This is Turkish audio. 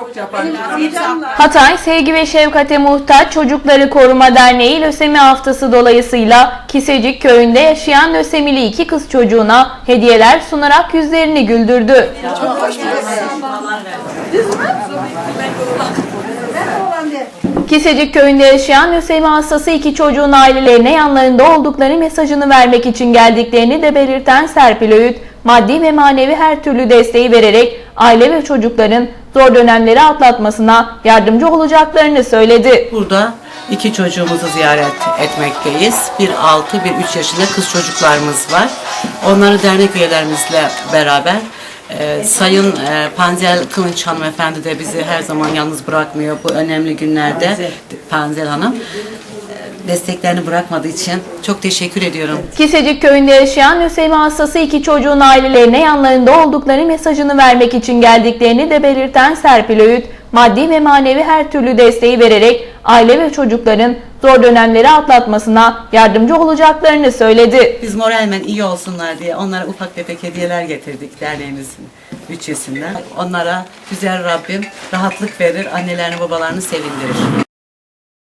Çok yapar. Hatay Sevgi ve Şefkate Muhtaç Çocukları Koruma Derneği Lösemi Haftası dolayısıyla Kisecik köyünde yaşayan lösemili iki kız çocuğuna hediyeler sunarak yüzlerini güldürdü. Kisecik köyünde yaşayan lösemi hastası iki çocuğun ailelerine yanlarında oldukları mesajını vermek için geldiklerini de belirten Serpil Öğüt, maddi ve manevi her türlü desteği vererek aile ve çocukların zor dönemleri atlatmasına yardımcı olacaklarını söyledi. Burada iki çocuğumuzu ziyaret etmekteyiz. Bir 6, bir 3 yaşında kız çocuklarımız var. Onları dernek üyelerimizle beraber e, Sayın e, Panzel Kılınç hanımefendi de bizi her zaman yalnız bırakmıyor bu önemli günlerde. Panzel Hanım desteklerini bırakmadığı için çok teşekkür ediyorum. Kisecik köyünde yaşayan lösemi hastası iki çocuğun ailelerine yanlarında oldukları mesajını vermek için geldiklerini de belirten Serpil Öğüt, maddi ve manevi her türlü desteği vererek aile ve çocukların zor dönemleri atlatmasına yardımcı olacaklarını söyledi. Biz moralmen iyi olsunlar diye onlara ufak tefek hediyeler getirdik derneğimizin bütçesinden. Onlara güzel Rabbim rahatlık verir, annelerini babalarını sevindirir.